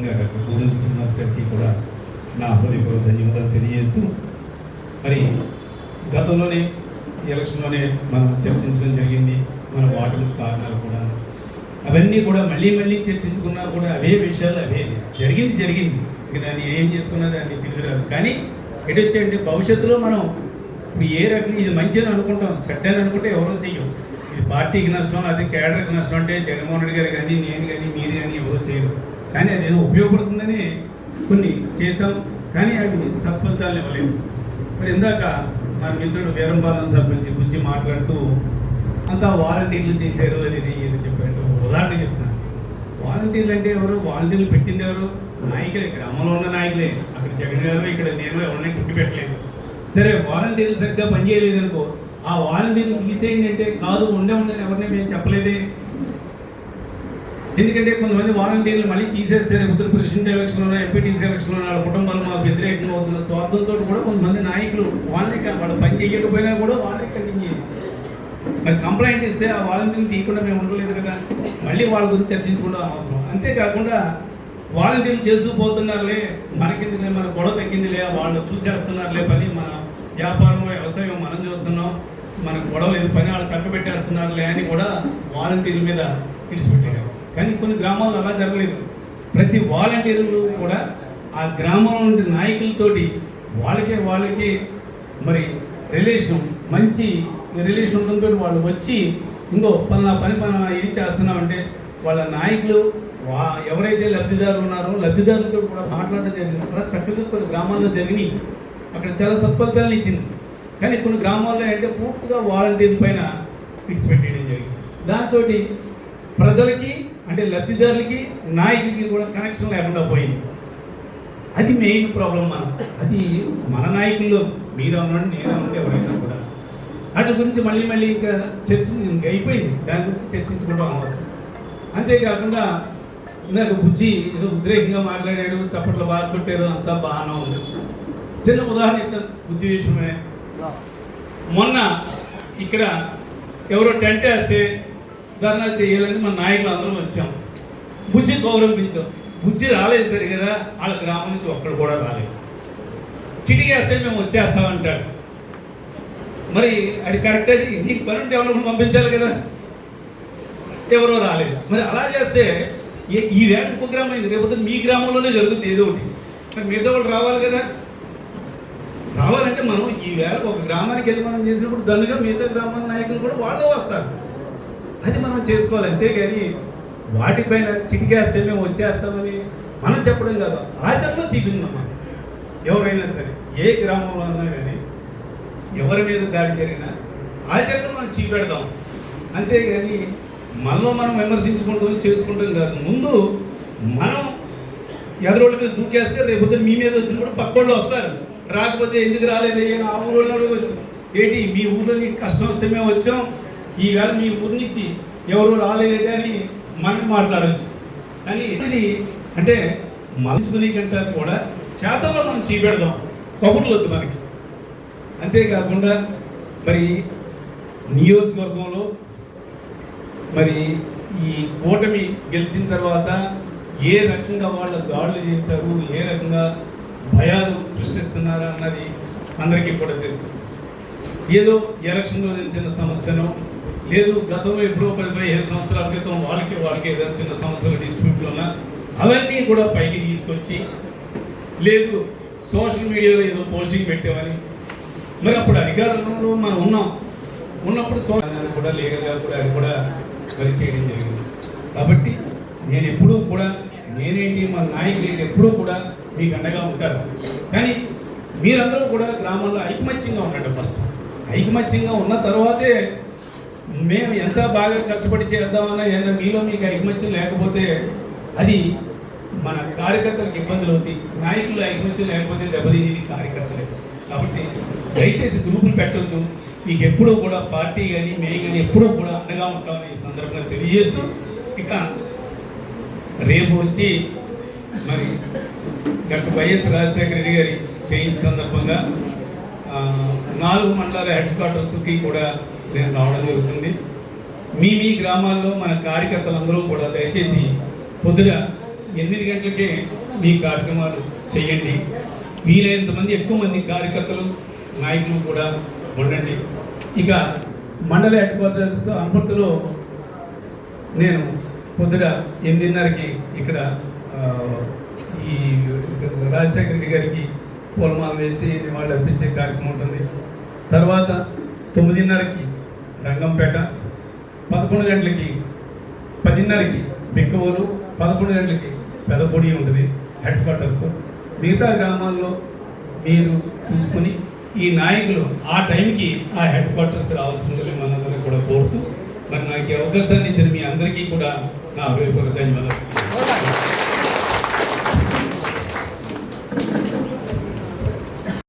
ప్రత్యేకంగా డాక్టర్ శ్రీనివాస్ గారికి కూడా నా హృదయపూర్వక ధన్యవాదాలు తెలియజేస్తూ మరి గతంలోనే ఎలక్షన్లోనే మనం చర్చించడం జరిగింది. మన వాటి కారణాలు కూడా. అవన్నీ కూడా మళ్ళీ మళ్ళీ చర్చించుకున్నా కూడా అవే విషయాలు అవే జరిగింది జరిగింది. ఇక దాన్ని ఏం చేసుకున్నా దాన్ని తిరిగిరాదు కానీ ఎటు వచ్చాయంటే భవిష్యత్తులో మనం ఇప్పుడు ఏ రకం ఇది మంచి అని అనుకుంటాం. చెడ్డని అనుకుంటే ఎవరూ చెయ్యం ఇది పార్టీకి నష్టం అదే కేడర్కి నష్టం అంటే జగన్మోహన్ రెడ్డి గారు కానీ నేను కానీ మీరు కానీ ఎవరో చేయరు. కానీ అది ఏదో ఉపయోగపడుతుందని కొన్ని చేశాం కానీ అవి సత్ఫలితాలు ఇవ్వలేము మరి ఇందాక మన మిత్రుడు వీరంపాలన సర్పంచ్ గురించి మాట్లాడుతూ అంతా వాలంటీర్లు చేశారు అది ఇది చెప్పాడు. ఉదాహరణ చెప్తాను వాలంటీర్లు అంటే ఎవరు? వాలంటీర్లు పెట్టింది ఎవరు? నాయకులే. గ్రామంలో ఉన్న నాయకులే. అక్కడ జగన్ గారు ఇక్కడ నేను ఎవరిని పుట్టి పెట్టలేదు. సరే వాలంటీర్లు సరిగ్గా పనిచేయలేదు అనుకో ఆ వాలంటీర్లు తీసేయండి అంటే కాదు ఉండే ఉండని ఎవరిని మేము చెప్పలేదే? ఎందుకంటే కొంతమంది వాలంటీర్లు మళ్ళీ తీసేస్తే రేపు ప్రెసిడెంట్ ఎలక్షన్లో ఎంపీటీసీ ఎలక్షన్లో వాళ్ళ కుటుంబాలు మాకు వ్యతిరేకంగా అవుతున్న స్వార్థంతో కూడా కొంతమంది నాయకులు వాళ్ళే వాళ్ళు పని చేయకపోయినా కూడా వాళ్ళే కంటిన్యూ చేయొచ్చు. మరి కంప్లైంట్ ఇస్తే ఆ వాలంటీర్ని తీయకుండా మేము ఉండలేదు కదా మళ్ళీ వాళ్ళ గురించి చర్చించుకోవడం అవసరం. అంతేకాకుండా వాలంటీర్లు చేస్తూ పోతున్నారులే మనకెందుకు మన గొడవ తగ్గిందిలే వాళ్ళు చూసేస్తున్నారులే పని మన వ్యాపారం వ్యవసాయం మనం చూస్తున్నాం మనకు గొడవ లేదు పని వాళ్ళు చక్కబెట్టేస్తున్నారులే అని కూడా వాలంటీర్ల మీద విడిచిపెట్టారు కానీ కొన్ని గ్రామాల్లో అలా జరగలేదు. ప్రతి వాలంటీర్లు కూడా ఆ గ్రామంలో ఉండే నాయకులతోటి వాళ్ళకే వాళ్ళకి మరి రిలేషన్ మంచి రిలేషన్ ఉండడంతో వాళ్ళు వచ్చి ఇంకో పలానా పని మనం ఇది చేస్తున్నామంటే వాళ్ళ నాయకులు వా ఎవరైతే లబ్ధిదారులు ఉన్నారో లబ్ధిదారులతో కూడా మాట్లాడడం జరిగింది. అలా చక్కగా కొన్ని గ్రామాల్లో జరిగినాయి. అక్కడ చాలా సత్ఫలితాలను ఇచ్చింది. కానీ కొన్ని గ్రామాల్లో అంటే పూర్తిగా వాలంటీర్ పైన ఫిట్స్ పెట్టేయడం జరిగింది. దాంతో ప్రజలకి అంటే లబ్ధిదారులకి నాయకులకి కూడా కనెక్షన్ లేకుండా పోయింది. అది మెయిన్ ప్రాబ్లం మనం. అది మన నాయకుల్లో మీరు అనండి నేను అనండి ఎవరైనా కూడా. వాటి గురించి మళ్ళీ మళ్ళీ ఇంకా చర్చ ఇంకా అయిపోయింది. దాని గురించి చర్చించుకోవడం అవసరం అంతేకాకుండా ఇందాక బుజ్జి ఏదో ఉద్రేకంగా మాట్లాడాడు చప్పట్లు బాగా కొట్టారు అంతా బాగానే ఉంది. చిన్న ఉదాహరణ ఇస్తాను బుజ్జి విషయమే. మొన్న ఇక్కడ ఎవరో టెంట్ వేస్తే ధర్నా చేయాలని మన నాయకులు అందరం వచ్చాం. బుజ్జి గౌరవించాం. బుజ్జి రాలేదు సరే కదా వాళ్ళ గ్రామం నుంచి ఒక్కడు కూడా రాలేదు. చిటికేస్తే మేము వచ్చేస్తామంటాడు మరి అది కరెక్ట్ అది? నీకు పని ఉంటే ఎవరిని పంపించాలి కదా? ఎవరో రాలేదు. మరి అలా చేస్తే ఈ వేళ ఇంకో గ్రామం అయింది రేపు మీ గ్రామంలోనే జరుగుతుంది ఏదో ఒకటి. మరి మిగతా వాళ్ళు రావాలి కదా? రావాలంటే మనం ఈ వేళ ఒక గ్రామానికి వెళ్ళి మనం చేసినప్పుడు దన్నుగా మిగతా గ్రామాల నాయకులు కూడా వాళ్ళే వస్తారు. అది మనం చేసుకోవాలి అంతేగాని వాటిపైన చిటికేస్తే మేము వచ్చేస్తామని మనం చెప్పడం కాదు ఆచరణలో చూపిందాం మనం ఎవరైనా సరే ఏ గ్రామంలో అన్నా కానీ ఎవరి మీద దాడి జరిగినా ఆచరణలో మనం చీపెడదాం. అంతేగాని మనలో మనం విమర్శించుకుంటాం చేసుకుంటాం కాదు. ముందు మనం ఎదరోళ్ళ మీద దూకేస్తే రేపు మీ మీద వచ్చిన కూడా పక్కోళ్ళు వస్తారు. రాకపోతే ఎందుకు రాలేదు అయ్యా ఆ ఊళ్ళో అడగవచ్చు ఏంటి మీ ఊళ్ళో నీకు కష్టం వస్తే మేము వచ్చాం ఈవేళ మీ ఊరి నుంచి ఎవరు రాలేదంటే అని మనం మాట్లాడవచ్చు కానీ ఇది అంటే మలుచుకునే కంటే కూడా చేతల్లో మనం చీపెడదాం. కబుర్లు వద్దు మనకి. అంతేకాకుండా మరి నియోజకవర్గంలో మరి ఈ కూటమి గెలిచిన తర్వాత ఏ రకంగా వాళ్ళ దాడులు చేశారు ఏ రకంగా భయాలు సృష్టిస్తున్నారా అన్నది అందరికీ కూడా తెలుసు. ఏదో ఎలక్షన్లో చిన్న సమస్యను లేదు గతంలో ఎప్పుడో పది పదిహేను సంవత్సరాల క్రితం వాళ్ళకి వాళ్ళకి ఏదైనా చిన్న సమస్యలు డిస్ప్యూట్లు ఉన్నా అవన్నీ కూడా పైకి తీసుకొచ్చి లేదు సోషల్ మీడియాలో ఏదో పోస్టింగ్ పెట్టామని. మరి అప్పుడు అధికారంలో మనం ఉన్నాం. ఉన్నప్పుడు సోషల్ కూడా లీగల్గా కూడా అది కూడా మరి చేయడం జరిగింది. కాబట్టి నేను ఎప్పుడూ కూడా నేనేంటి మన నాయకులు ఏంటి ఎప్పుడూ కూడా మీకు అండగా ఉంటారు. కానీ మీరందరూ కూడా గ్రామంలో ఐకమత్యంగా ఉండండి ఫస్ట్ ఐకమత్యంగా ఉన్న తర్వాతే మేము ఎంత బాగా కష్టపడి చేద్దామన్నా ఏమన్నా మీలో మీకు ఐకమత్యం లేకపోతే అది మన కార్యకర్తలకు ఇబ్బందులు అవుతాయి. నాయకులు ఐకమత్యం లేకపోతే దెబ్బతినేది కార్యకర్తలే. కాబట్టి దయచేసి గ్రూపులు పెట్టొద్దు. మీకు ఎప్పుడూ కూడా పార్టీ కానీ మే కానీ ఎప్పుడూ కూడా అండగా ఉంటామని ఈ సందర్భంగా తెలియజేస్తూ ఇక రేపు వచ్చి మరి డాక్టర్ వైఎస్ రాజశేఖర రెడ్డి గారి జయంతి సందర్భంగా నాలుగు మండలాల హెడ్ క్వార్టర్స్కి కూడా నేను రావడం జరుగుతుంది. మీ మీ గ్రామాల్లో మన కార్యకర్తలందరూ కూడా దయచేసి పొద్దున ఎనిమిది గంటలకే మీ కార్యక్రమాలు చేయండి. వీలైనంత మంది ఎక్కువ మంది కార్యకర్తలు నాయకులు కూడా ఉండండి. ఇక మండల హెడ్ క్వార్టర్స్ అనపర్తిలో నేను పొద్దున ఎనిమిదిన్నరకి ఇక్కడ ఈ రాజశేఖర రెడ్డి గారికి పూలమాల వేసి నివాళులు అర్పించే కార్యక్రమం ఉంటుంది. తర్వాత తొమ్మిదిన్నరకి రంగంపేట పదకొండు గంటలకి పదిన్నరకి బిక్కవోలు పదకొండు గంటలకి పెదపొడి ఉంటుంది హెడ్ క్వార్టర్స్ మిగతా గ్రామాల్లో మీరు చూసుకొని ఈ నాయకులు ఆ టైంకి ఆ హెడ్ క్వార్టర్స్కి రావాల్సిందని మనందరినీ కూడా కోరుతూ మరి నాకు ఈ అవకాశాన్ని ఇచ్చిన మీ అందరికీ కూడా నా హృదయపూర్వక ధన్యవాదాలు.